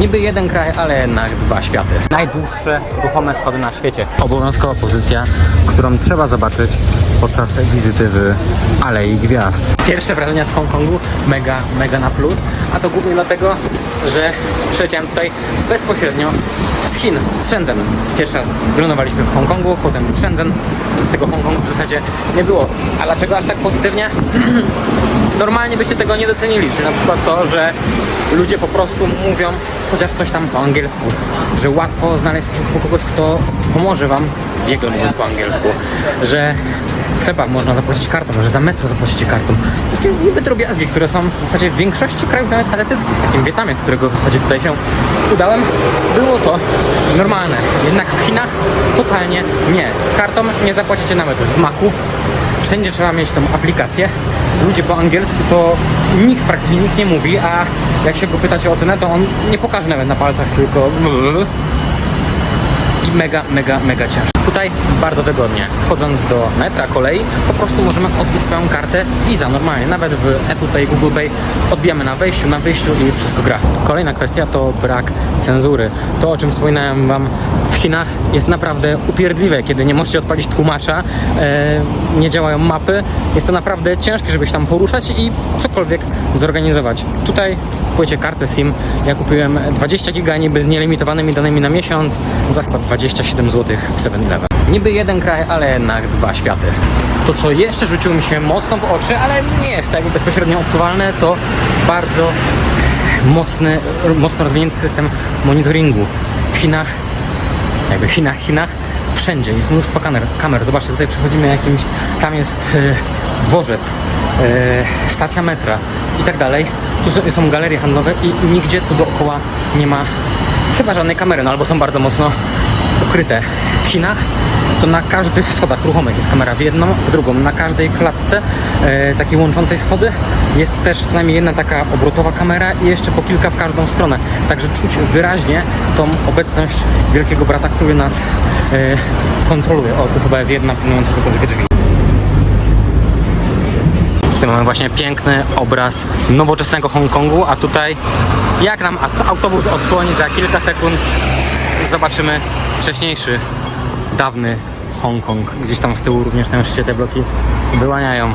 Niby jeden kraj, ale jednak dwa światy. Najdłuższe ruchome schody na świecie. Obowiązkowa pozycja, którą trzeba zobaczyć podczas wizyty w Alei Gwiazd. Pierwsze wrażenia z Hongkongu mega, mega na plus, a to głównie dlatego, że przyleciałem tutaj bezpośrednio z Chin, z Shenzhen. Pierwszy raz wylądowaliśmy w Hongkongu, potem Shenzhen. Z tego Hongkongu w zasadzie nie było. A dlaczego aż tak pozytywnie? Normalnie byście tego nie docenili, czyli na przykład to, że ludzie po prostu mówią chociaż coś tam po angielsku, że łatwo znaleźć kogoś, kto pomoże wam, biegle mówiąc po angielsku, że w sklepach można zapłacić kartą, że za metro zapłacicie kartą. Takie niby drobiazgi, które są w zasadzie w większości krajów nawet azjatyckich, w takim Wietnamie, z którego w zasadzie tutaj się udałem, było to normalne. Jednak w Chinach totalnie nie. Kartą nie zapłacicie nawet w maku, wszędzie trzeba mieć tą aplikację. Ludzie po angielsku to nikt praktycznie nic nie mówi, a jak się go pytacie o cenę, to on nie pokaże nawet na palcach, tylko i mega, mega, mega ciężko. Tutaj bardzo wygodnie. Wchodząc do metra, kolei, po prostu możemy odbić swoją kartę Visa normalnie. Nawet w Apple Pay, Google Pay odbijamy na wejściu, na wyjściu i wszystko gra. Kolejna kwestia to brak cenzury. To, o czym wspominałem Wam w Chinach jest naprawdę upierdliwe, kiedy nie możecie odpalić tłumacza, e, nie działają mapy. Jest to naprawdę ciężkie, żeby się tam poruszać i cokolwiek zorganizować. Tutaj kupujecie kartę SIM. Ja kupiłem 20 giga niby z nielimitowanymi danymi na miesiąc za chyba 27 zł w 7-Eleven. Niby jeden kraj, ale jednak dwa światy. To, co jeszcze rzuciło mi się mocno w oczy, ale nie jest tak bezpośrednio odczuwalne, to bardzo mocny, mocno rozwinięty system monitoringu. W Chinach jakby Chinach, Chinach, wszędzie jest mnóstwo kamer. kamer. Zobaczcie, tutaj przechodzimy jakimś, tam jest e, dworzec, e, stacja metra i tak dalej. Tu są- galerie handlowe i nigdzie tu dookoła nie ma chyba żadnej kamery, no albo są bardzo mocno ukryte. W Chinach to na każdych schodach ruchomych jest kamera w jedną, w drugą. Na każdej klatce e, takiej łączącej schody jest też co najmniej jedna taka obrotowa kamera i jeszcze po kilka w każdą stronę. Także czuć wyraźnie tą obecność wielkiego brata, który nas e, kontroluje. O, tu chyba jest jedna pilnująca tylko drzwi. Mamy właśnie piękny obraz nowoczesnego Hongkongu, a tutaj jak nam autobus odsłoni za kilka sekund zobaczymy wcześniejszy, dawny Hongkong. Gdzieś tam z tyłu również na szczycie te bloki wyłaniają.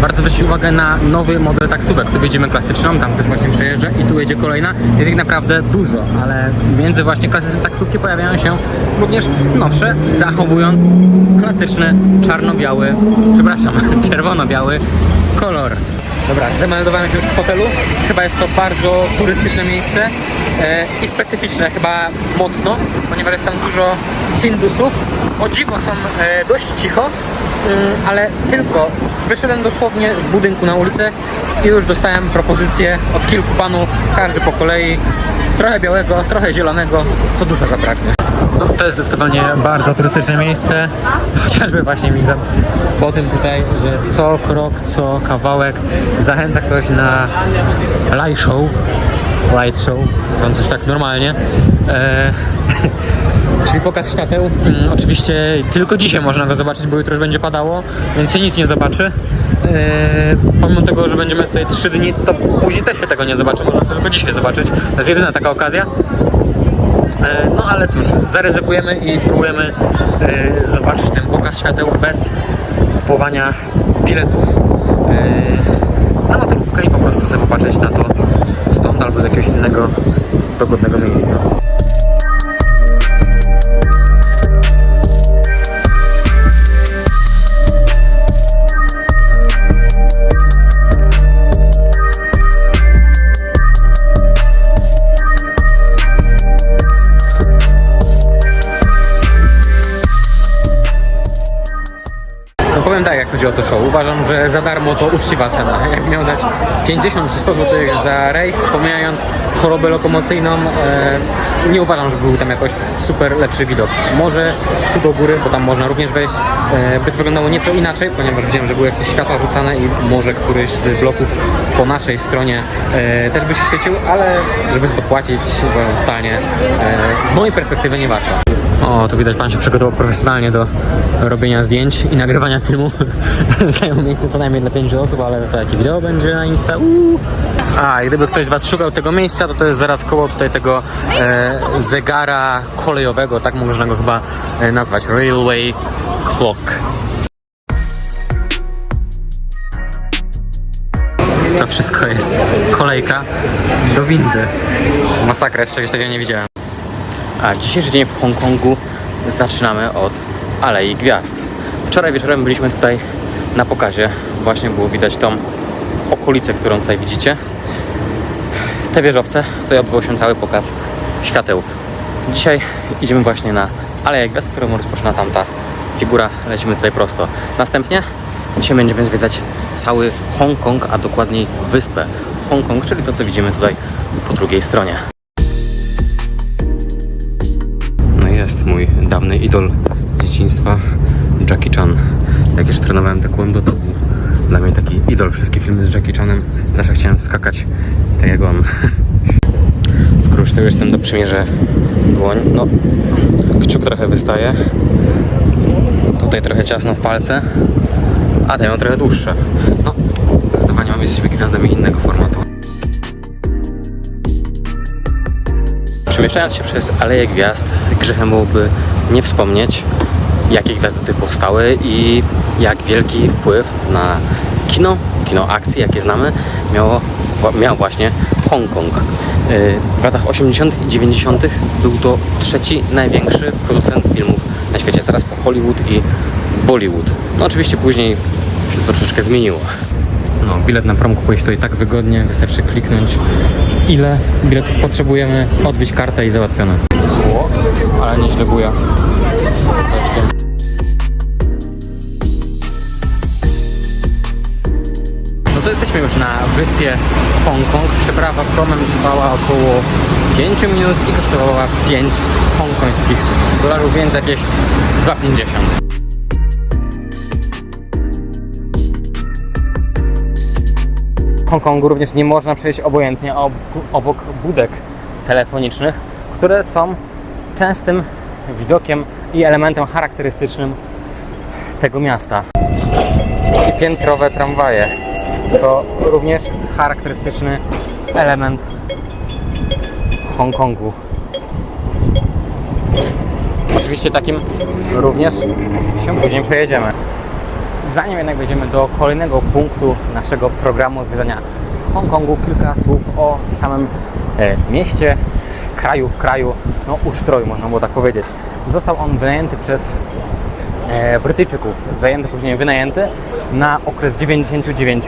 Bardzo zwróćcie uwagę na nowy model taksówek. Tu widzimy klasyczną, tam też właśnie przejeżdża i tu jedzie kolejna. Jest ich naprawdę dużo, ale między właśnie klasyczne taksówki pojawiają się również nowsze, zachowując klasyczny czarno-biały, przepraszam, czerwono-biały kolor. Dobra, zameldowałem się już w hotelu. Chyba jest to bardzo turystyczne miejsce e, i specyficzne chyba mocno, ponieważ jest tam dużo Hindusów. O dziwo są e, dość cicho, ale tylko wyszedłem dosłownie z budynku na ulicę i już dostałem propozycje od kilku panów, każdy po kolei. Trochę białego, trochę zielonego, co dusza zapragnie. No, to jest zdecydowanie bardzo turystyczne miejsce, chociażby właśnie widząc po tym tutaj, że co krok, co kawałek zachęca ktoś na light show, light show, mówiąc już tak normalnie. E, czyli pokaz świateł. Mm, oczywiście tylko dzisiaj można go zobaczyć, bo jutro już będzie padało, więc się nic nie zobaczy. E, pomimo tego, że będziemy tutaj 3 dni, to później też się tego nie zobaczy, można tylko dzisiaj zobaczyć. To jest jedyna taka okazja. E, No ale cóż, zaryzykujemy i spróbujemy e, zobaczyć ten pokaz świateł bez kupowania biletów na motorówkę i po prostu sobie popatrzeć na to stąd albo z jakiegoś innego dogodnego miejsca. O to show. Uważam, że za darmo to uczciwa cena. Jak miał dać 50 czy 100 zł za rejs, pomijając chorobę lokomocyjną, e, nie uważam, że był tam jakoś super lepszy widok. Może tu do góry, bo tam można również wejść, by to wyglądało nieco inaczej, ponieważ widziałem, że były jakieś światła rzucane i może któryś z bloków po naszej stronie e, też by się świecił, ale żeby za to płacić, uważam totalnie e, z mojej perspektywy nie warto. O, tu widać, pan się przygotował profesjonalnie do robienia zdjęć i nagrywania filmu. Zajął miejsce co najmniej dla pięciu osób, ale to jakie wideo będzie na Insta? Uuu. A, i gdyby ktoś z Was szukał tego miejsca, to to jest zaraz koło tutaj tego e, zegara kolejowego, tak można go chyba e, nazwać. Railway Clock. To wszystko jest kolejka do windy. Masakra, jeszcze czegoś takiego nie widziałem. A dzisiejszy dzień w Hongkongu zaczynamy od Alei Gwiazd. Wczoraj wieczorem byliśmy tutaj na pokazie. Właśnie było widać tą okolicę, którą tutaj widzicie. Te wieżowce, tutaj odbywał się cały pokaz świateł. Dzisiaj idziemy właśnie na Aleję Gwiazd, którą rozpoczyna tamta figura. Lecimy tutaj prosto. Następnie dzisiaj będziemy zwiedzać cały Hongkong, a dokładniej wyspę Hongkong, czyli to, co widzimy tutaj po drugiej stronie. No jest mój dawny idol dzieciństwa, Jackie Chan. Jak już trenowałem taekwondo, to był dla mnie taki idol. Wszystkie filmy z Jackie Chanem zawsze chciałem skakać tak jak on. Skoro już tu jestem, to dłoń. No, kciuk trochę wystaje. Tutaj trochę ciasno w palce, a te mam trochę dłuższe. No, zdecydowanie mam jesteśmy gwiazdami innego formatu. Przemieszczając się przez Aleję Gwiazd, grzechem byłoby nie wspomnieć, jakie gwiazdy tutaj powstały i jak wielki wpływ na kino, kino akcji, jakie znamy, miało, miał właśnie Hongkong. W latach 80. i 90. był to trzeci największy producent filmów na świecie, zaraz po Hollywood i Bollywood. No oczywiście później się to troszeczkę zmieniło. No, bilet na prom kupuje się tutaj tak wygodnie, wystarczy kliknąć ile biletów potrzebujemy, odbić kartę i załatwione. O, ale nieźle buja. To jesteśmy już na wyspie Hongkong. Przeprawa promem trwała około 5 minut i kosztowała 5 hongkońskich dolarów, więc jakieś 2,50. W Hongkongu również nie można przejść obojętnie ob obok budek telefonicznych, które są częstym widokiem i elementem charakterystycznym tego miasta. I piętrowe tramwaje to również charakterystyczny element Hongkongu. Oczywiście takim również się później przejedziemy. Zanim jednak wejdziemy do kolejnego punktu naszego programu zwiedzania Hongkongu, kilka słów o samym e, mieście, kraju w kraju, no ustroju można było tak powiedzieć. Został on wynajęty przez Brytyjczyków, zajęty później wynajęty na okres 99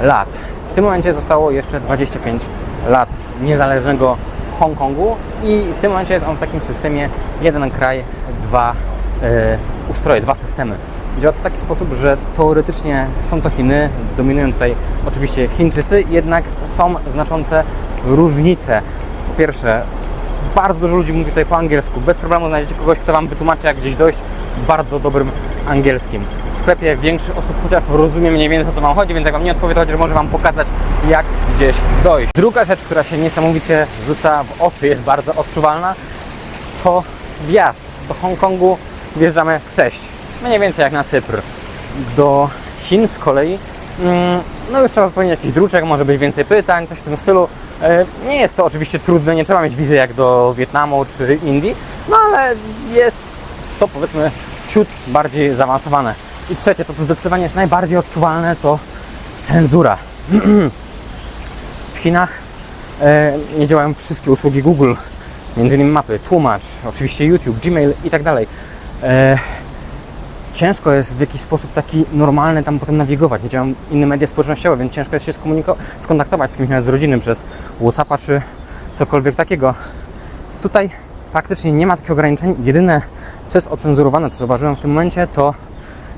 lat. W tym momencie zostało jeszcze 25 lat niezależnego Hongkongu i w tym momencie jest on w takim systemie jeden kraj, dwa e, ustroje, dwa systemy. Działa to w taki sposób, że teoretycznie są to Chiny, dominują tutaj oczywiście Chińczycy, jednak są znaczące różnice. Po pierwsze, bardzo dużo ludzi mówi tutaj po angielsku. Bez problemu znajdziecie kogoś, kto Wam wytłumaczy, jak gdzieś dojść bardzo dobrym angielskim. W sklepie większość osób chociaż rozumie mniej więcej o co Wam chodzi, więc jak Wam nie odpowie, to chodzi, że może Wam pokazać, jak gdzieś dojść. Druga rzecz, która się niesamowicie rzuca w oczy, jest bardzo odczuwalna, to wjazd. Do Hongkongu wjeżdżamy cześć. Mniej więcej jak na Cypr. Do Chin z kolei mm, no już trzeba wypełnić jakiś druczek, może być więcej pytań, coś w tym stylu. E, Nie jest to oczywiście trudne, nie trzeba mieć wizy jak do Wietnamu czy Indii, no ale jest to powiedzmy ciut bardziej zaawansowane. I trzecie, to co zdecydowanie jest najbardziej odczuwalne, to cenzura. W Chinach e, nie działają wszystkie usługi Google, innymi mapy, tłumacz, oczywiście YouTube, Gmail i tak dalej. E, ciężko jest w jakiś sposób taki normalny tam potem nawigować. Nie działają inne media społecznościowe, więc ciężko jest się skontaktować z kimś nawet z rodziny przez Whatsappa czy cokolwiek takiego. Tutaj praktycznie nie ma takich ograniczeń. Jedyne, co jest ocenzurowane, co zauważyłem w tym momencie, to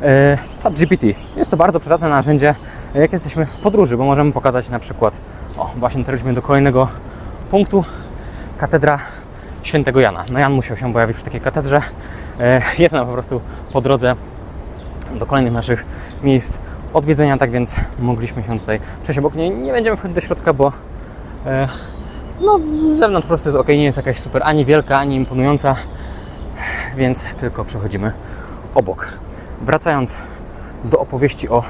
e, ChatGPT. Jest to bardzo przydatne narzędzie, jak jesteśmy w podróży, bo możemy pokazać na przykład, o właśnie dotarliśmy do kolejnego punktu, katedra świętego Jana. No Jan musiał się pojawić przy takiej katedrze. E, Jest nam po prostu po drodze do kolejnych naszych miejsc odwiedzenia, tak więc mogliśmy się tutaj przejść obok niej. Nie będziemy wchodzić do środka, bo e, no, z zewnątrz po prostu jest ok, nie jest jakaś super ani wielka, ani imponująca, więc tylko przechodzimy obok. Wracając do opowieści o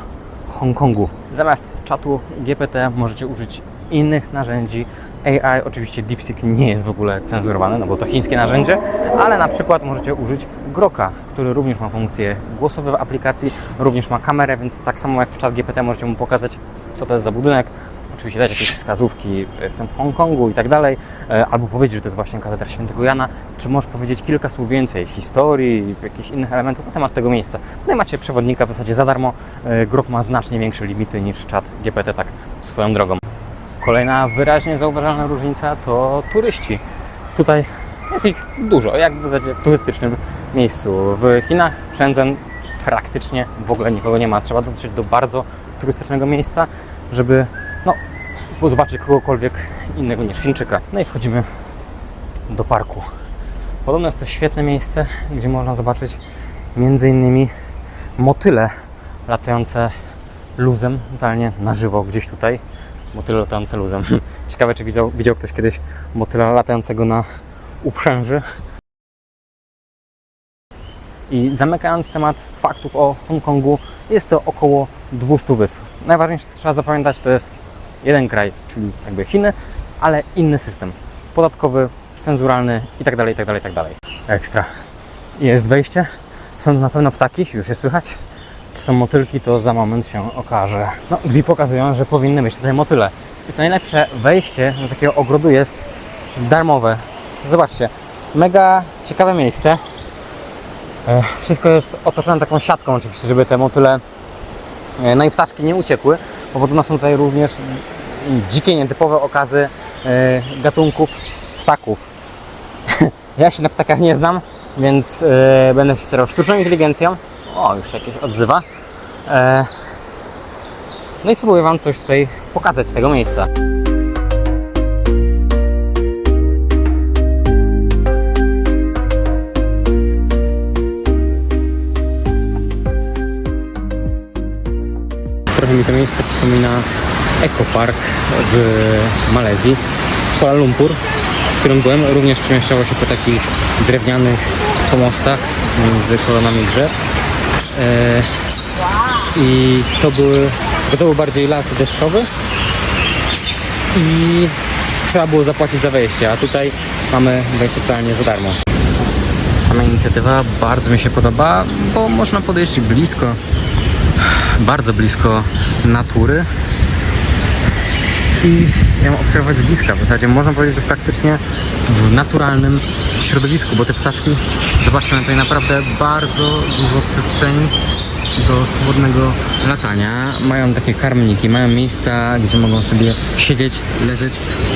Hongkongu. Zamiast czatu GPT możecie użyć innych narzędzi AI. Oczywiście DeepSeek nie jest w ogóle cenzurowany, no bo to chińskie narzędzie, ale na przykład możecie użyć Groka, który również ma funkcje głosowe w aplikacji, również ma kamerę, więc tak samo jak w chat GPT możecie mu pokazać, co to jest za budynek, oczywiście dać jakieś wskazówki, że jestem w Hongkongu i tak dalej, e, albo powiedzieć, że to jest właśnie katedra świętego Jana, czy możesz powiedzieć kilka słów więcej, historii, jakichś innych elementów na temat tego miejsca. No i macie przewodnika w zasadzie za darmo. E, Grok ma znacznie większe limity niż czat GPT, tak swoją drogą. Kolejna wyraźnie zauważalna różnica to turyści. Tutaj jest ich dużo, jak w zasadzie w turystycznym miejscu. W Chinach, w Shenzhen praktycznie w ogóle nikogo nie ma. Trzeba dotrzeć do bardzo turystycznego miejsca, żeby no, zobaczyć kogokolwiek innego niż Chińczyka. No i wchodzimy do parku. Podobno jest to świetne miejsce, gdzie można zobaczyć między innymi motyle latające luzem, totalnie na żywo gdzieś tutaj. Motyle latające luzem. Ciekawe, czy widział, widział ktoś kiedyś motyla latającego na uprzęży. I zamykając temat faktów o Hongkongu, jest to około 200 wysp. Najważniejsze, co trzeba zapamiętać, to jest jeden kraj, czyli jakby Chiny, ale inny system podatkowy, cenzuralny itd., itd., itd. Ekstra. Jest wejście. Są na pewno ptaki, już je słychać. Czy są motylki, to za moment się okaże. No, drzwi pokazują, że powinny być tutaj motyle. I najlepsze, wejście do takiego ogrodu jest darmowe. Zobaczcie, mega ciekawe miejsce. E, Wszystko jest otoczone taką siatką oczywiście, żeby te motyle, e, no i ptaczki nie uciekły, bo podobno są tutaj również dzikie, nietypowe okazy e, gatunków ptaków. ja się na ptakach nie znam, więc e, będę się wspierał sztuczną inteligencją. O, już jakieś odzywa. E, no i spróbuję Wam coś tutaj pokazać z tego miejsca. Trochę mi to miejsce przypomina Ecopark w Malezji, Kuala Lumpur, w którym byłem. Również przemieszczało się po takich drewnianych pomostach między koronami drzew. E, I to były, to był bardziej las deszczowy i trzeba było zapłacić za wejście, a tutaj mamy wejście totalnie za darmo. Sama inicjatywa bardzo mi się podoba, bo można podejść blisko bardzo blisko natury i ją obserwować z bliska. W zasadzie można powiedzieć, że praktycznie w naturalnym środowisku, bo te ptaszki, zobaczcie, mają tutaj naprawdę bardzo dużo przestrzeni do swobodnego latania. Mają takie karmniki, mają miejsca, gdzie mogą sobie siedzieć, leżeć,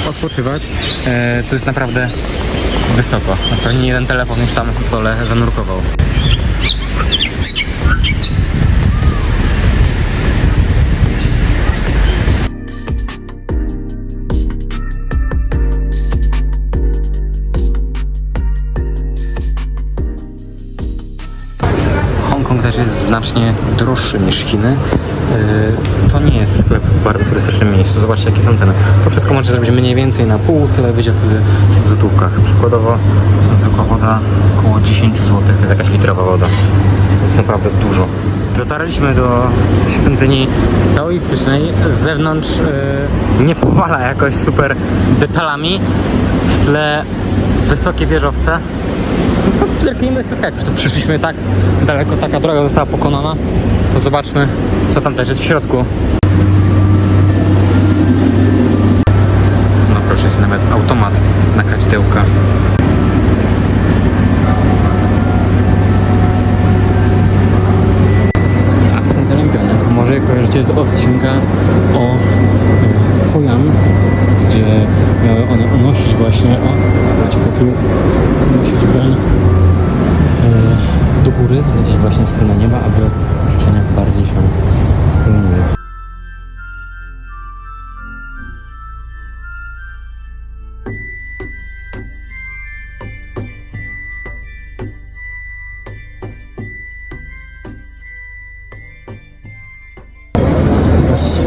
odpoczywać. E, to jest naprawdę wysoko. Na pewno jeden telefon już tam w dole zanurkował. Znacznie droższy niż Chiny. Yy, To nie jest sklep w bardzo turystycznym miejscu. Zobaczcie, jakie są ceny. To wszystko możecie zrobić mniej więcej na pół, tyle wyjdzie wtedy w złotówkach. Przykładowo zwykła woda około 10 zł, to jest jakaś litrowa woda. To jest naprawdę dużo. Dotarliśmy do świątyni taoistycznej. Z zewnątrz yy, nie powala jakoś super detalami. W tle wysokie wieżowce. Zerknijmy sobie, jak już tu przyszliśmy tak daleko, taka droga została pokonana, to zobaczmy, co tam też jest w środku. No proszę, jest nawet automat na kadzidełka. Akcent olębiony. Może kojarzycie z odcinka o e, Huyan, gdzie miały one unosić właśnie, o, macie tu unosić broń do góry, lecieć właśnie w stronę nieba, aby życzenia bardziej się spełniły.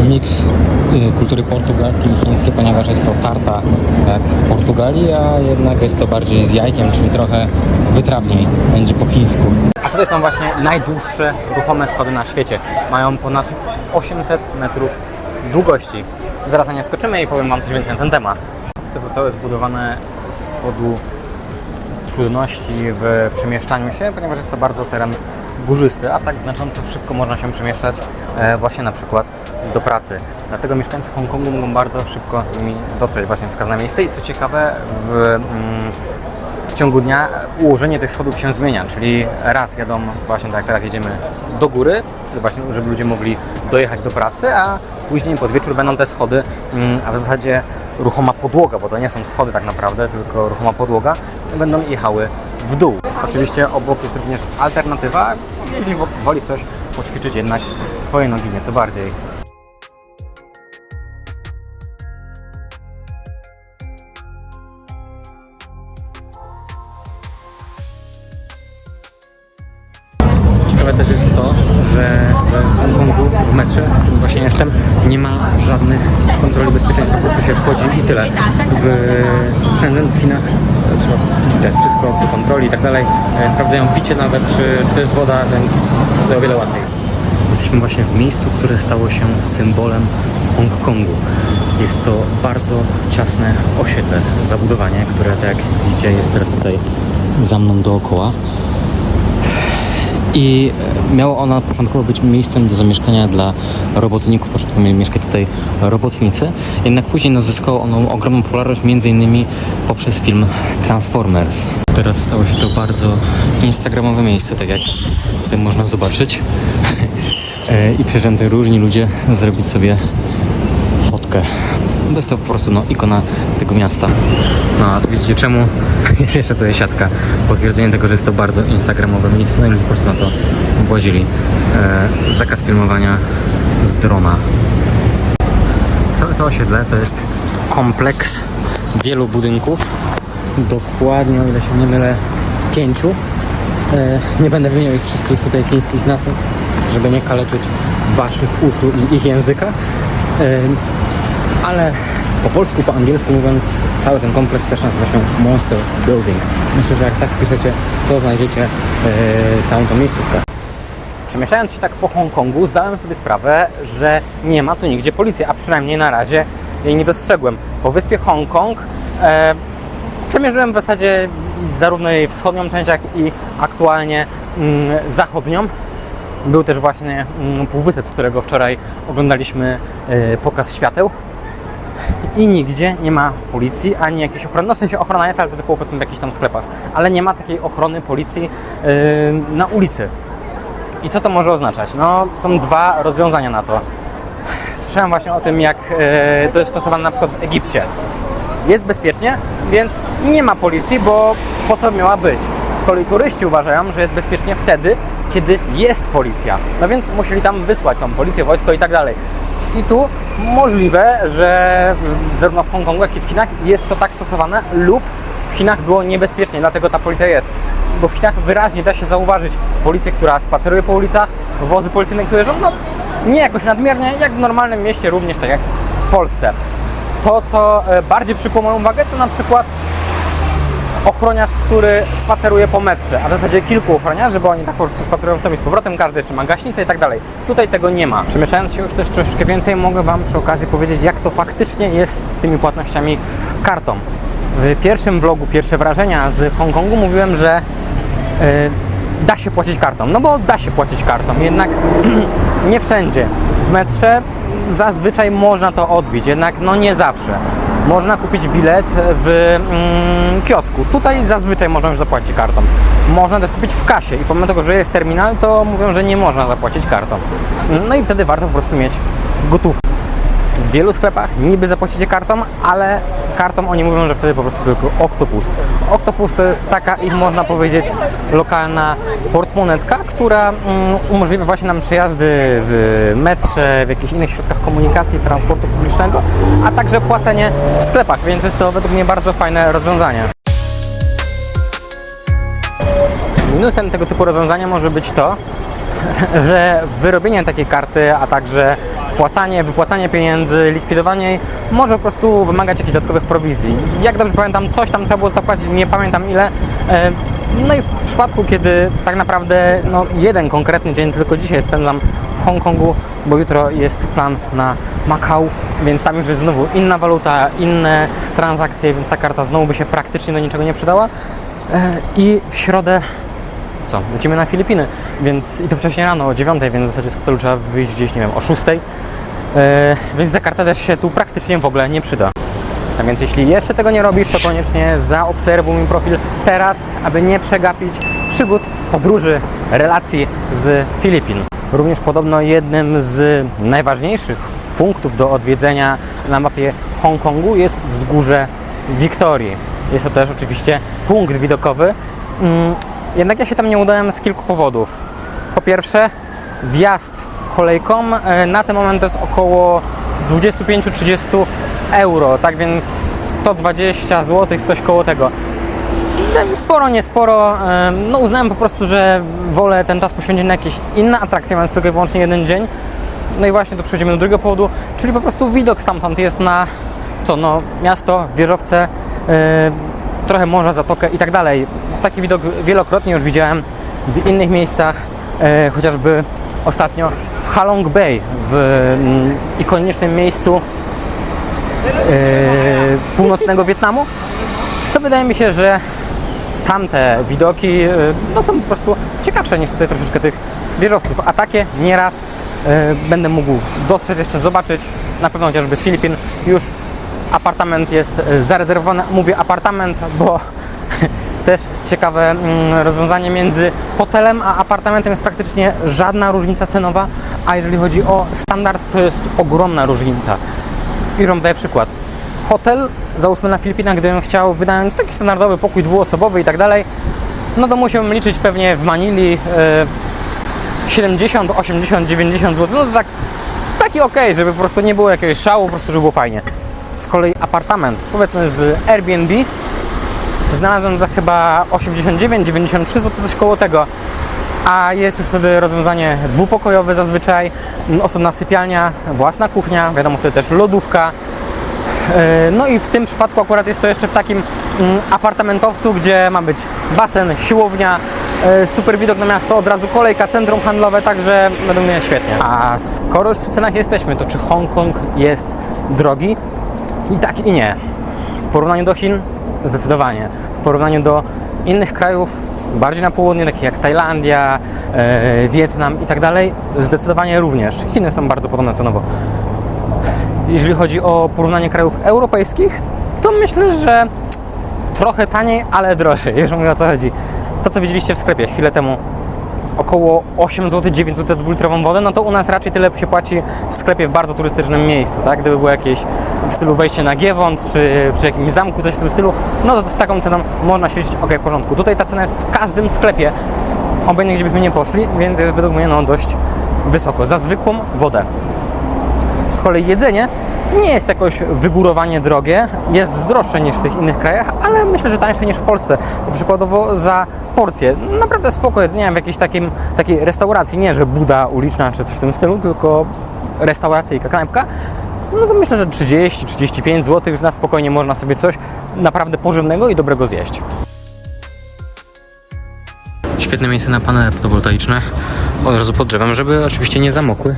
Miks y, kultury portugalskiej i chińskiej, ponieważ jest to tarta jak z Portugalii, a jednak jest to bardziej z jajkiem, czyli trochę wytrawniej będzie po chińsku. A tutaj są właśnie najdłuższe ruchome schody na świecie. Mają ponad 800 metrów długości. zaraz na nie wskoczymy i powiem Wam coś więcej na ten temat. Te zostały zbudowane z powodu trudności w przemieszczaniu się, ponieważ jest to bardzo teren górzysty, a tak znacząco szybko można się przemieszczać e, właśnie na przykład do pracy. Dlatego mieszkańcy Hongkongu mogą bardzo szybko nimi dotrzeć właśnie wskazane miejsce i co ciekawe w, mm, w ciągu dnia ułożenie tych schodów się zmienia, czyli raz jadą właśnie tak jak teraz jedziemy do góry, czyli właśnie żeby ludzie mogli dojechać do pracy, a później pod wieczór będą te schody, mm, a w zasadzie ruchoma podłoga, bo to nie są schody tak naprawdę, tylko ruchoma podłoga, będą jechały w dół. Oczywiście obok jest również alternatywa, jeśli wo- woli ktoś poćwiczyć jednak swoje nogi nieco bardziej. Ciekawe też jest to, że w Hongkongu, w metrze, w właśnie jestem, nie ma żadnych kontroli bezpieczeństwa, po prostu się wchodzi i tyle. W Shenzhen, w Chinach e, trzeba widać wszystko do kontroli i tak dalej. E, Sprawdzają picie nawet, czy, czy to jest woda, więc to o wiele łatwiej. Jesteśmy właśnie w miejscu, które stało się symbolem Hongkongu. Jest to bardzo ciasne osiedle, zabudowanie, które tak jak widzicie jest teraz tutaj za mną dookoła. I e, miało ono początkowo być miejscem do zamieszkania dla robotników. Początkowo mieli mieszkać tutaj robotnicy, jednak później no, zyskało ono ogromną popularność, innymi poprzez film Transformers. Teraz stało się to bardzo instagramowe miejsce, tak jak tutaj można zobaczyć. E, I przyjeżdżają tutaj różni ludzie zrobić sobie fotkę. To jest to po prostu no, ikona tego miasta. No a tu widzicie czemu jest jeszcze tutaj siatka. Potwierdzenie tego, że jest to bardzo instagramowe miejsce. No i po prostu na to włazili. E, zakaz filmowania z drona. Całe to osiedle to jest kompleks wielu budynków. Dokładnie, o ile się nie mylę, pięciu. E, nie będę wymieniał ich wszystkich tutaj chińskich nazw, żeby nie kaleczyć waszych uszu i ich języka. E, ale po polsku, po angielsku mówiąc, cały ten kompleks też nazywa się Monster Building. Myślę, że jak tak wpiszecie, to znajdziecie e, całą tą miejscówkę. Przemieszczając się tak po Hongkongu, zdałem sobie sprawę, że nie ma tu nigdzie policji, a przynajmniej na razie jej nie dostrzegłem. Po wyspie Hongkong e, przemierzyłem w zasadzie zarówno jej wschodnią część, jak i aktualnie mm, zachodnią. Był też właśnie mm, półwysep, z którego wczoraj oglądaliśmy e, pokaz świateł. I nigdzie nie ma policji, ani jakiejś ochrony. No w sensie ochrona jest, ale to tylko powiedzmy w jakichś tam sklepach. Ale nie ma takiej ochrony policji e, na ulicy. I co to może oznaczać? No, są dwa rozwiązania na to. Słyszałem właśnie o tym, jak e, to jest stosowane na przykład w Egipcie. Jest bezpiecznie, więc nie ma policji, bo po co miała być? Z kolei turyści uważają, że jest bezpiecznie wtedy, kiedy jest policja. No więc musieli tam wysłać tą policję, wojsko i tak dalej. I tu możliwe, że mm, zarówno w Hongkongu, jak i w Chinach jest to tak stosowane lub w Chinach było niebezpiecznie, dlatego ta policja jest. Bo w Chinach wyraźnie da się zauważyć policję, która spaceruje po ulicach, wozy policyjne, które jeżdżą, no nie jakoś nadmiernie, jak w normalnym mieście, również tak jak w Polsce. To, co e, bardziej przykuło moją uwagę, to na przykład ochroniarz, który spaceruje po metrze, a w zasadzie kilku ochroniarzy, bo oni tak po prostu spacerują w tym i z powrotem, każdy jeszcze ma gaśnicę i tak dalej. Tutaj tego nie ma. Przemieszczając się już też troszeczkę więcej, mogę Wam przy okazji powiedzieć, jak to faktycznie jest z tymi płatnościami kartą. W pierwszym vlogu, pierwsze wrażenia z Hongkongu mówiłem, że yy, da się płacić kartą. No bo da się płacić kartą, jednak nie wszędzie. W metrze zazwyczaj można to odbić, jednak no nie zawsze. Można kupić bilet w mm, kiosku. Tutaj zazwyczaj można już zapłacić kartą. Można też kupić w kasie i pomimo tego, że jest terminal, to mówią, że nie można zapłacić kartą. No i wtedy warto po prostu mieć gotówkę. Wielu sklepach niby zapłacicie kartą, ale kartą oni mówią, że wtedy po prostu tylko Octopus. Octopus to jest taka ich można powiedzieć lokalna portmonetka, która mm, umożliwia właśnie nam przejazdy w metrze, w jakichś innych środkach komunikacji, transportu publicznego, a także płacenie w sklepach, więc jest to według mnie bardzo fajne rozwiązanie. Minusem tego typu rozwiązania może być to, że wyrobienie takiej karty, a także wpłacanie, wypłacanie pieniędzy, likwidowanie jej może po prostu wymagać jakichś dodatkowych prowizji. Jak dobrze pamiętam, coś tam trzeba było zapłacić, nie pamiętam ile. E, No i w przypadku, kiedy tak naprawdę no, jeden konkretny dzień, tylko dzisiaj spędzam w Hongkongu, bo jutro jest plan na Makau, więc tam już jest znowu inna waluta, inne transakcje, więc ta karta znowu by się praktycznie do niczego nie przydała. E, I w środę co, lecimy na Filipiny, więc i to wcześniej rano o 9, więc w zasadzie z hotelu trzeba wyjść gdzieś, nie wiem, o 6. E, więc ta karta też się tu praktycznie w ogóle nie przyda. A więc jeśli jeszcze tego nie robisz, to koniecznie zaobserwuj mój profil teraz, aby nie przegapić przygód, podróży, relacji z Filipin. Również podobno jednym z najważniejszych punktów do odwiedzenia na mapie Hongkongu jest wzgórze Wiktorii. Jest to też oczywiście punkt widokowy. Jednak ja się tam nie udałem z kilku powodów. Po pierwsze, wjazd kolejką e, na ten moment to jest około 25-30 euro, tak więc 120 zł, coś koło tego. No, Sporo, nie sporo. e, No uznałem po prostu, że wolę ten czas poświęcić na jakieś inne atrakcje, mając tylko i wyłącznie jeden dzień. No i właśnie tu przechodzimy do drugiego powodu, czyli po prostu widok stamtąd jest na co, no miasto, wieżowce, e, trochę morza, zatokę i tak dalej. Taki widok wielokrotnie już widziałem w innych miejscach, e, chociażby ostatnio w Halong Bay, w mm, ikonicznym miejscu e, północnego Wietnamu. To wydaje mi się, że tamte widoki e, no, są po prostu ciekawsze niż tutaj troszeczkę tych wieżowców. A takie nieraz e, będę mógł dostrzec jeszcze zobaczyć, na pewno chociażby z Filipin już apartament jest e, zarezerwowany. Mówię apartament, bo też ciekawe mm, rozwiązanie między hotelem a apartamentem jest praktycznie żadna różnica cenowa, a jeżeli chodzi o standard, to jest ogromna różnica. I wam daję przykład. Hotel, załóżmy na Filipinach, gdybym chciał wynająć taki standardowy pokój dwuosobowy i tak dalej, no to musiałbym liczyć pewnie w Manili e, 70, 80, 90 zł. No to tak, taki ok, żeby po prostu nie było jakiegoś szału, po prostu żeby było fajnie. Z kolei apartament, powiedzmy z Airbnb, znalazłem za chyba 89-93 zł, coś koło tego. A jest już wtedy rozwiązanie dwupokojowe zazwyczaj, osobna sypialnia, własna kuchnia, wiadomo wtedy też lodówka. E, No i w tym przypadku akurat jest to jeszcze w takim mm, apartamentowcu, gdzie ma być basen, siłownia, e, super widok na miasto, od razu kolejka, centrum handlowe, także według mnie świetnie. A skoro już przy cenach jesteśmy, to czy Hongkong jest drogi? I tak i nie. W porównaniu do Chin zdecydowanie. W porównaniu do innych krajów, bardziej na południe, takich jak Tajlandia, e, Wietnam i tak dalej, zdecydowanie również. Chiny są bardzo podobne cenowo. Jeżeli chodzi o porównanie krajów europejskich, to myślę, że trochę taniej, ale drożej, jeżeli mówię o co chodzi. To, co widzieliście w sklepie chwilę temu, około 8 zł, 9 zł za dwulitrową wodę, no to u nas raczej tyle się płaci w sklepie w bardzo turystycznym miejscu, tak? Gdyby było jakieś w stylu wejście na Giewont, czy przy jakimś zamku, coś w tym stylu, no to z taką ceną można się liczyć, ok, w porządku. Tutaj ta cena jest w każdym sklepie, obojętnie gdzie byśmy nie poszli, więc jest według mnie no dość wysoko, za zwykłą wodę. Z kolei jedzenie nie jest jakoś wygórowanie drogie, jest droższe niż w tych innych krajach, ale myślę, że tańsze niż w Polsce. Przykładowo za porcję, naprawdę spoko jedzenie w jakiejś takim, takiej restauracji, nie że buda uliczna czy coś w tym stylu, tylko restauracyjka, knajpka, no to myślę, że 30-35 zł już na spokojnie można sobie coś naprawdę pożywnego i dobrego zjeść. Świetne miejsce na panele fotowoltaiczne. Od razu pod drzewem, żeby oczywiście nie zamokły.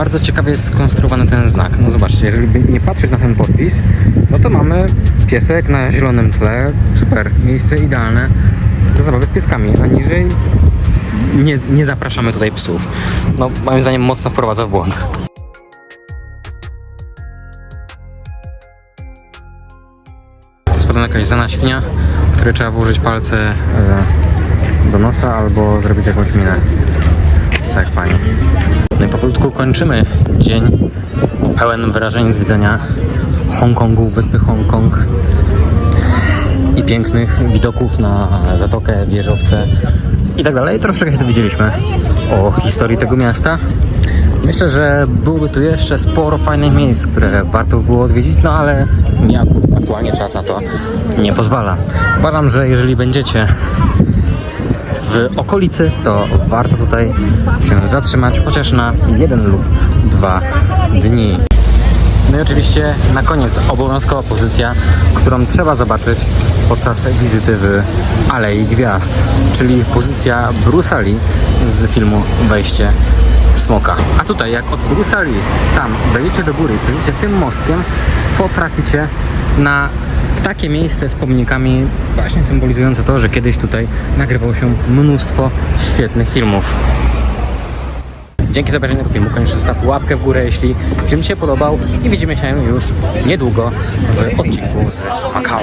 Bardzo ciekawie jest skonstruowany ten znak. No zobaczcie, jeżeli nie patrzeć na ten podpis, no to mamy piesek na zielonym tle. Super, miejsce idealne do zabawy z pieskami, a niżej nie, nie zapraszamy tutaj psów. No moim zdaniem mocno wprowadza w błąd. To jest potem jakaś zana świnia, w której trzeba włożyć palce e, do nosa albo zrobić jakąś minę. Tak, fajnie. Powolutku kończymy dzień pełen wrażeń z widzenia Hongkongu, wyspy Hongkong i pięknych widoków na zatokę, wieżowce i tak dalej. Troszeczkę się dowiedzieliśmy o historii tego miasta. Myślę, że byłoby tu jeszcze sporo fajnych miejsc, które warto by było odwiedzić, no ale akurat aktualnie czas na to nie pozwala. Uważam, że jeżeli będziecie w okolicy, to warto tutaj się zatrzymać chociaż na jeden lub dwa dni. No i oczywiście na koniec obowiązkowa pozycja, którą trzeba zobaczyć podczas wizyty w Alei Gwiazd, czyli pozycja Bruce'a Lee z filmu Wejście Smoka. A tutaj jak od Bruce'a Lee tam wejdziecie do góry, przejdziecie tym mostkiem, potraficie na takie miejsce z pomnikami właśnie symbolizujące to, że kiedyś tutaj nagrywało się mnóstwo świetnych filmów. Dzięki za obejrzenie tego filmu. Koniecznie zostaw łapkę w górę, jeśli film Ci się podobał i widzimy się już niedługo w odcinku z Macau.